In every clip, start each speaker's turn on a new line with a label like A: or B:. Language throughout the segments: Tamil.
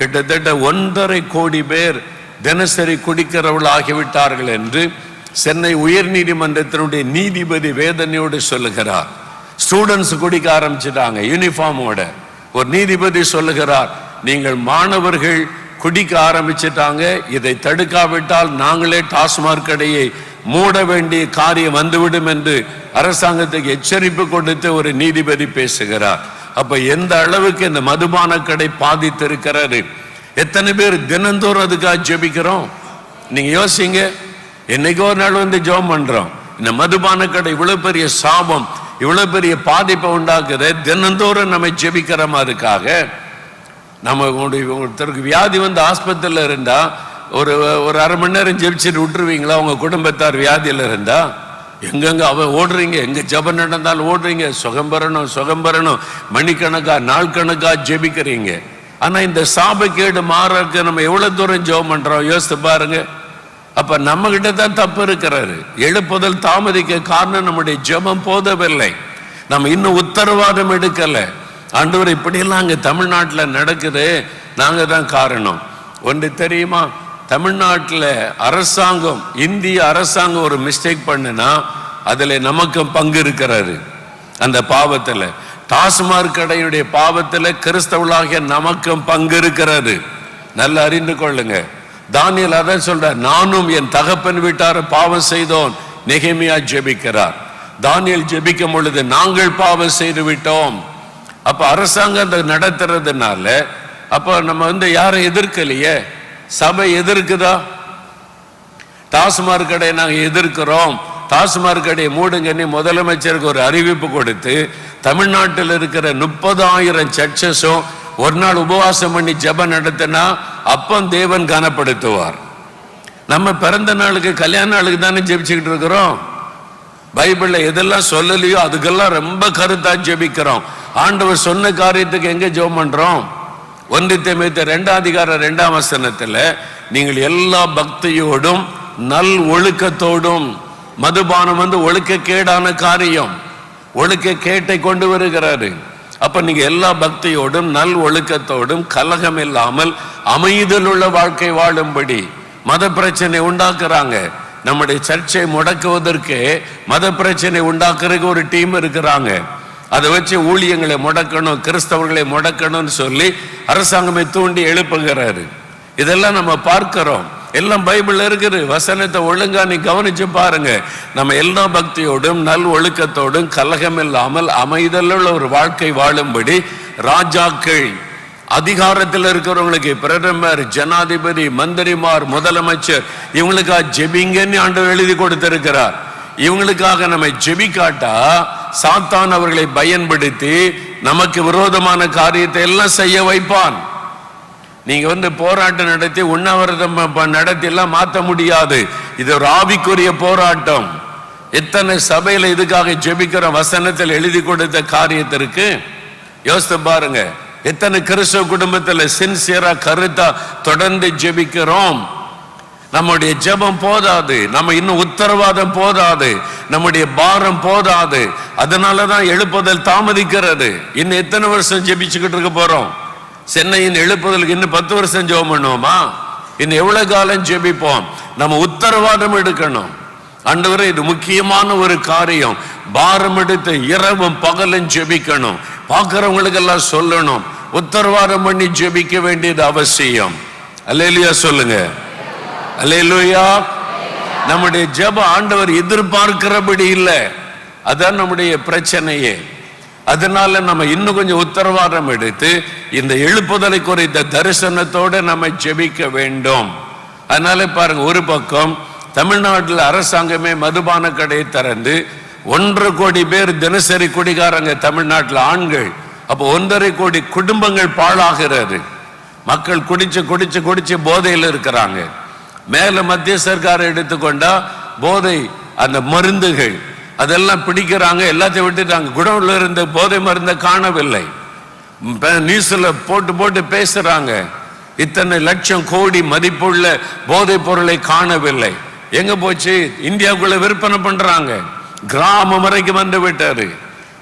A: கிட்டத்தட்ட ஒன்றரை கோடி பேர் தினசரி குடிக்கிறவள் ஆகிவிட்டார்கள் என்று சென்னை உயர் நீதிமன்றத்தினுடைய நீதிபதி வேதனையோடு சொல்லுகிறார். ஸ்டூடெண்ட்ஸ் குடிக்க ஆரம்பிச்சிட்டாங்க யூனிஃபார்மோட ஒரு நீதிபதி சொல்லுகிறார் நீங்கள் மாணவர்கள் குடிக்க ஆரம்பிச்சிட்டாங்க இதை தடுக்காவிட்டால் நாங்களே டாஸ்மாக் கடையை மூட வேண்டிய காரியம் வந்துவிடும் என்று அரசாங்கத்துக்கு எச்சரிப்பு கொடுத்து ஒரு நீதிபதி பேசுகிறார். அப்ப எந்த அளவுக்கு இந்த மதுபான கடை பாதித்திருக்கிறாரு எத்தனை பேர் தினந்தோறும் அதுக்காக ஜெபிக்கிறோம்? நீங்க யோசிங்க. என்னைக்கு ஒரு நாள் வந்து ஜெபம் பண்றோம். இந்த மதுபான கடை இவ்வளவு பெரிய சாபம் இவ்வளவு பெரிய பாதிப்பை உண்டாக்குது. தினந்தோறும் நம்ம ஜெபிக்கிறோம் அதுக்காக நம்ம ஒருத்தருக்கு வியாதி வந்து ஆஸ்பத்திரியில் இருந்தா ஒரு ஒரு அரை மணி நேரம் ஜெபிச்சுட்டு விட்டுருவீங்களா? உங்க குடும்பத்தார் வியாதியில் இருந்தா? எங்கெங்க அவ ஓடுறீங்க? எங்க ஜபம் நடந்தாலும் ஓடுறீங்க? சுகம் பெறணும் சுகம் பெறணும் மணிக்கணக்கா நாள் கணக்கா ஜெபிக்கிறீங்க. ஆனா இந்த சாபக்கேடு மாறக்கு நம்ம எவ்வளவு தூரம் ஜெபம் பண்றோம்? யோசித்து பாருங்க. அப்ப நம்ம கிட்ட தான் தப்பு இருக்கிறாரு எழுப்புதல் தாமதிக்க காரணம் நம்முடைய ஜெபம் போதவில்லை. நம்ம இன்னும் உத்தரவாதம் எடுக்கல. ஆண்டவர் இப்படியெல்லாம் அங்க தமிழ்நாட்டில் நடக்குது. நாங்க தான் காரணம். ஒன்று தெரியுமா? தமிழ்நாட்டில் அரசாங்கம் இந்திய அரசாங்கம் ஒரு மிஸ்டேக் பண்ணுனா அதில் நமக்கும் பங்கு இருக்கிறாரு அந்த பாவத்தில் டாஸ்மாக் கடையுடைய பாவத்தில் கிறிஸ்தவளாகிய நமக்கும் பங்கு இருக்கிறது. நல்லா அறிந்து கொள்ளுங்க. தானியல் அதான் சொல்ற நானும் என் தகப்பன் வீட்டார பாவம் செய்தோம். நெகேமியா ஜெபிக்கிறார். தானியல் ஜெபிக்கும் பொழுது நாங்கள் பாவம் செய்து விட்டோம். அப்ப அரசாங்கம் அந்த நடத்துறதுனால அப்ப நம்ம வந்து யாரை எதிர்க்கலையே. சபை எதிர்க்குதா? டாஸ்மாக் கடையை நாங்கள் எதிர்க்கிறோம். டாஸ்மாக் கடையை மூடுங்கன்னு முதலமைச்சருக்கு ஒரு அறிவிப்பு கொடுத்து தமிழ்நாட்டில் இருக்கிற முப்பதாயிரம் சர்ச்சஸும் ஒரு நாள் உபவாசம் பண்ணி ஜபம் நடத்தினா அப்பம் தேவன் கனப்படுத்துவார். நம்ம பிறந்த நாளுக்கு கல்யாண நாளுக்கு தானே ஜெபிச்சுக்கிட்டு இருக்கிறோம். பைபிளில் எதெல்லாம் சொல்லலையோ அதுக்கெல்லாம் ரொம்ப கருத்தா ஜெபிக்கிறோம். ஆண்டவர் சொன்ன காரியத்துக்கு எங்க ஜெபம் பண்றோம்? ஒன்று தேமித்த ரெண்டாம் அதிகார ரெண்டாம் வசனத்தில் நீங்கள் எல்லா பக்தியோடும் நல் ஒழுக்கத்தோடும் மதுபானம் வந்து ஒழுக்கக்கேடான காரியம் ஒழுக்க கேட்டை கொண்டு வருகிறாரு. அப்ப நீங்க எல்லா பக்தியோடும் நல் ஒழுக்கத்தோடும் கலகம் இல்லாமல் அமைதல் உள்ள வாழ்க்கை வாழும்படி மத பிரச்சனை உண்டாக்குறாங்க. நம்முடைய சர்ச்சை முடக்குவதற்கு மத பிரச்சனை உண்டாக்குறதுக்கு ஒரு டீம் இருக்கிறாங்க. அதை வச்சு ஊழியங்களை முடக்கணும் கிறிஸ்தவர்களை முடக்கணும்னு சொல்லி அரசாங்கமே தூண்டி எழுப்புகிறாரு. இதெல்லாம் நம்ம பார்க்கிறோம். எல்லாம் பைபிள் இருக்குது. வசனத்தை ஒழுங்கா நீ கவனிச்சு பாருங்க. நம்ம எல்லா பக்தியோடும் நல் ஒழுக்கத்தோடும் கலகம் இல்லாமல் அமைதலுள்ள ஒரு வாழ்க்கை வாழும்படி ராஜாக்கள் அதிகாரத்தில் இருக்கிறவங்களுக்கு பிரதமர் ஜனாதிபதி மந்திரிமார் முதலமைச்சர் இவங்களுக்காக ஜெபிங்கன்னு ஆண்டு எழுதி கொடுத்திருக்கிறார். இவங்களுக்காக நம்ம ஜெபிக்காட்டா சாத்தான் அவர்களை பயன்படுத்தி நமக்கு விரோதமான காரியத்தை எல்லாம் செய்ய வைப்பான். நீங்க வந்து போராட்டம் நடத்தி உண்ணாவிரதம் நடத்தி எல்லாம் மாற்ற முடியாது. இது ஒரு ஆவிக்குரிய போராட்டம். எத்தனை சபையில இதுக்காக ஜெபிக்கிற வசனத்தில் எழுதி கொடுத்த காரியத்திற்கு யோசித்து பாருங்க. எத்தனை கிறிஸ்தவ குடும்பத்தில் சின்சியரா கருத்தா தொடர்ந்து ஜெபிக்கிறோம். நம்முடைய ஜெபம் போதாது நம்ம இன்னும் உத்தரவாதம் போதாது நம்முடைய பாரம் போதாது. அதனால தான் எழுப்புதல் தாமதிக்கிறது. இன்னும் எத்தனை வருஷம் ஜெபிச்சுக்கிட்டு இருக்க போறோம்? சென்னையின் எழுப்புதலுக்கு இன்னும் பத்து வருஷம் ஜெபம் பண்ணுவோமா? இன்னும் எவ்வளவு காலம் ஜெபிப்போம்? நம்ம உத்தரவாதம் எடுக்கணும். ஆண்டவரே இது முக்கியமான ஒரு காரியம். பாரம் எடுத்து இரவும் பகலும் ஜெபிக்கணும். பார்க்குறவங்களுக்கெல்லாம் சொல்லணும். உத்தரவாதம் பண்ணி ஜெபிக்க வேண்டியது அவசியம். அல்லேலியா சொல்லுங்க. அல்லேலூயா. நம்முடைய ஜெப ஆண்டவர் எதிர்பார்க்கிறபடி இல்லை. அதான் நம்முடைய பிரச்சனையே. அதனால நம்ம இன்னும் கொஞ்சம் உத்தரவாதம் எடுத்து இந்த எழுப்புதலை குறைத்த தரிசனத்தோடு நம்ம ஜெபிக்க வேண்டும். அதனால பாருங்க ஒரு பக்கம் தமிழ்நாட்டில் அரசாங்கமே மதுபான கடையை திறந்து ஒன்றரை கோடி பேர் தினசரி குடிகாரங்க தமிழ்நாட்டில் ஆண்கள். அப்போ ஒன்றரை கோடி குடும்பங்கள் பாழாகிறது மக்கள் குடிச்சு குடிச்சு குடிச்சு போதையில் இருக்கிறாங்க. மேல மத்திய சர்க்காரை எடுத்துக்கொண்டா போதை அந்த மருந்துகள் அதெல்லாம் பிடிக்கிறாங்க எல்லாத்தையும் விட்டுட்டாங்க. குடவுல இருந்த போதை மருந்தை காணவில்லை. நியூஸில் போட்டு போட்டு பேசுறாங்க. இத்தனை லட்சம் கோடி மதிப்புள்ள போதைப் பொருளை காணவில்லை. எங்க போச்சு? இந்தியாவுக்குள்ள விற்பனை பண்றாங்க. கிராமம் வரைக்கும் வந்து விட்டாரு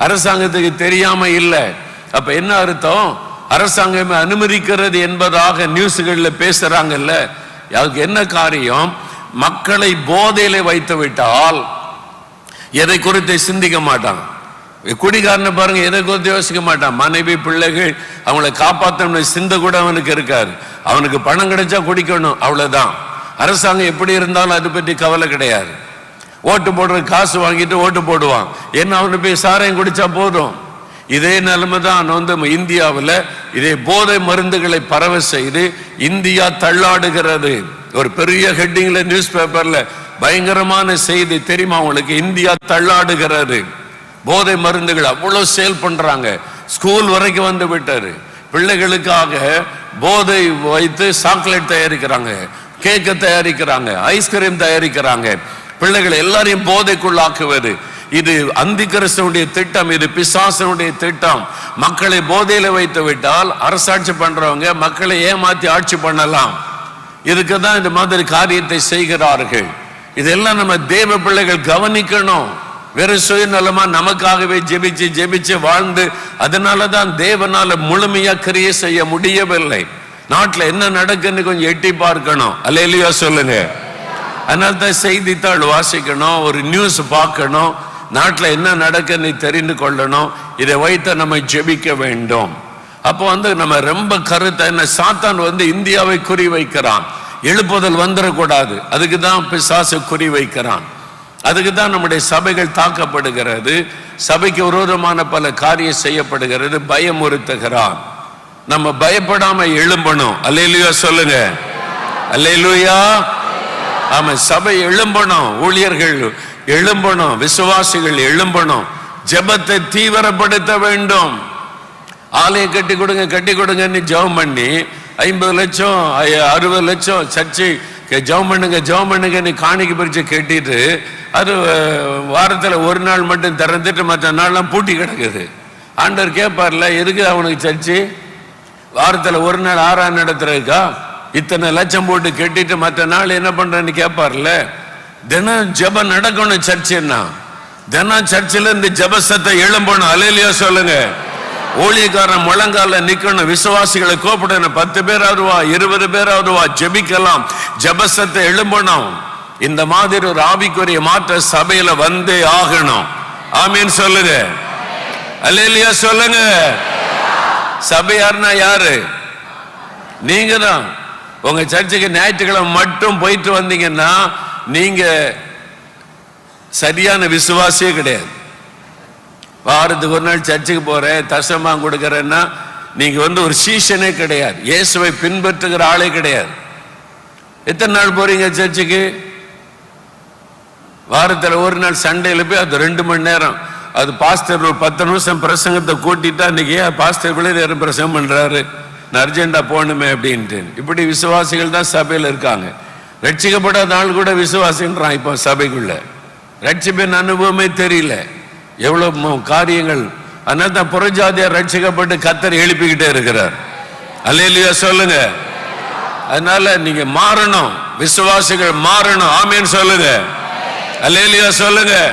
A: அரசாங்கத்துக்கு தெரியாம இல்லை. அப்ப என்ன அர்த்தம்? அரசாங்கமே அனுமதிக்கிறது என்பதாக நியூஸ்களில் பேசுறாங்கல்ல. அதுக்கு என்ன காரியம்? மக்களை போதையில வைத்து விட்டால் எதை குறித்து சிந்திக்க மாட்டான். குடிகாரனை பாருங்க எதை குறித்து யோசிக்க மாட்டான். மனைவி பிள்ளைகள் அவங்கள காப்பாற்றணும் சிந்த கூட அவனுக்கு இருக்காது. அவனுக்கு பணம் கிடைச்சா குடிக்கணும் அவ்வளவுதான். அரசாங்கம் எப்படி இருந்தாலும் அதை பற்றி கவலை கிடையாது. ஓட்டு போடுற காசு வாங்கிட்டு ஓட்டு போடுவான். என்ன அவனு போய் சாரையும் குடிச்சா போதும்? இதே நிலைமை தான் வந்து இந்தியாவில் இதே போதை மருந்துகளை பரவ செய்து இந்தியா தள்ளாடுகிறது. ஒரு பெரிய ஹெட்டிங்ல நியூஸ் பேப்பர்ல பயங்கரமான செய்தி தெரியுமா உங்களுக்கு? இந்தியா தள்ளாடுகிறது. போதை மருந்துகள் அவ்வளோ சேல் பண்றாங்க. ஸ்கூல் வரைக்கும் வந்து விட்டாரு பிள்ளைகளுக்காக போதை வைத்து சாக்லேட் தயாரிக்கிறாங்க. கேக்கு தயாரிக்கிறாங்க. ஐஸ்கிரீம் தயாரிக்கிறாங்க. பிள்ளைகள் எல்லாரையும் போதைக்குள்ளாக்குவது. இது அந்திகரசனுடைய திட்டம் இது பிசாசனுடைய திட்டம். மக்களை போதையில வைத்து விட்டால் அரசாட்சி பண்றவங்க மக்களை ஏமாத்தி ஆட்சி பண்ணலாம். இதுக்கு தான் இந்த மாதிரி காரியத்தை செய்கிறார்கள். இதெல்லாம் நம்ம தேவ பிள்ளைகள் கவனிக்கணும். வெறும் சுயநலமா நமக்காகவே ஜெபிச்சு ஜெபிச்சு வாழ்ந்து அதனால தான் தேவனால முழுமையா கிரியை செய்ய முடியவில்லை. நாட்டுல என்ன நடக்குன்னு கொஞ்சம் எட்டி பார்க்கணும். அல்ல இல்லையா சொல்லுங்க. அதனால தான் செய்தித்தாள் வாசிக்கணும் ஒரு நியூஸ் பார்க்கணும். நாட்டில் என்ன நடக்குன்னு தெரிந்து கொள்ளணும். இதை வைத்து நம்ம ஜெபிக்க வேண்டும். அப்போ வந்து நம்ம ரொம்ப கருத்தை என்ன சாத்தான் வந்து இந்தியாவை குறி வைக்கிறான் எழுப்புதல் வந்துடக்கூடாது அதுக்கு தான் பிசாசு குறி வைக்கிறான் அதுக்கு தான் நம்முடைய சபைகள் தாக்கப்படுகிறது. சபைக்கு விரோதமான பல காரியம் செய்யப்படுகிறது. பயமுறுத்துகிறான். நம்ம பயப்படாம எழும்பணும். அல்லையிலுயா சொல்லுங்க. அல்லையிலுயா ஆமா சபை எழும்பணும். ஊழியர்கள் எழும்பணும் விசுவாசிகள் எழும்பணும் ஜெபத்தை தீவிரப்படுத்த வேண்டும். ஆலயம் கட்டி கொடுங்க கட்டி கொடுங்கன்னு ஜெபம் பண்ணி ஐம்பது லட்சம் அறுபது லட்சம் சர்ச்சை ஜெபம் பண்ணுங்க ஜெபம் பண்ணுங்கன்னு காணிக்கு பிரிச்சு கட்டிட்டு அது வாரத்தில் ஒரு நாள் மட்டும் திறந்துட்டு மற்ற நாள்லாம் பூட்டி கிடக்குது. ஆண்டவர் கேட்பார்ல எதுக்கு அவனுக்கு சர்ச்சு? வாரத்தில் ஒரு நாள் ஆறாம் நடத்துறதுக்கா? இத்தனை லட்சம் போட்டு கட்டிட்டு மற்ற நாள் என்ன பண்றேன்னு கேட்பார்ல தினம் ஜெபம் நடக்கணும் சர்ச்சுன்னா. தினம் சர்ச்சில் இந்த ஜபசத்தை எழும்பணும். அலையிலையா சொல்லுங்க. ஊழியக்காரன் முழங்கால நிக்கணும். விசுவாசிகளை கூப்பிடணும் பத்து பேராவது வா இருபது பேராவது வா ஜபிக்கலாம். ஜபசத்தை எழும்பணும். இந்த மாதிரி ஒரு ஆவிக்குரிய மாற்ற சபையில வந்தே ஆகணும். ஆமீன் சொல்லுங்க. அல்லையா சொல்லுங்க. சபையார்னா யாரு? நீங்க தான் உங்க சர்ச்சுக்கு ஞாயிற்றுக்கிழமை மட்டும் போயிட்டு வந்தீங்கன்னா நீங்க சரியான விசுவாசியே கிடையாது. வாரத்துக்கு ஒரு நாள் சர்ச்சுக்கு போறேன் தசமா கொடுக்கறேன்னா நீங்க வந்து ஒரு சீசனே கிடையாது. இயேசுவை பின்பற்றுகிற ஆளே கிடையாது. எத்தனை நாள் போறீங்க சர்ச்சுக்கு? வாரத்தில் ஒரு நாள் சண்டையில் போய் அது ரெண்டு மணி நேரம். அது பாஸ்டர் ஒரு பத்து நிமிஷம் பிரசங்கத்தை கூட்டிட்டா அன்னைக்கு பாஸ்டர் இவ்வளோ நேரம் பிரசங்கம் பண்றாரு? நான் அர்ஜென்டா போகணுமே அப்படின்ட்டு. இப்படி விசுவாசிகள் தான் சபையில் இருக்காங்க. ரட்சிக்கப்படாத ஆள் கூட விசுவாசின்றான் இப்போ சபைக்குள்ள. ரட்சிப்பின் அனுபவமே தெரியல. எவ்வளோ காரியங்கள். அதனால தான் புறஜாதியார் ரட்சிக்கப்பட்டு கத்தர் எழுப்பிக்கிட்டே இருக்கிறார். அல்லையா சொல்லுங்க. அதனால நீங்க மாறணும். விசுவாசிகள் மாறணும். ஆமேன்னு சொல்லுங்க. அல்லேலியா சொல்லுங்க.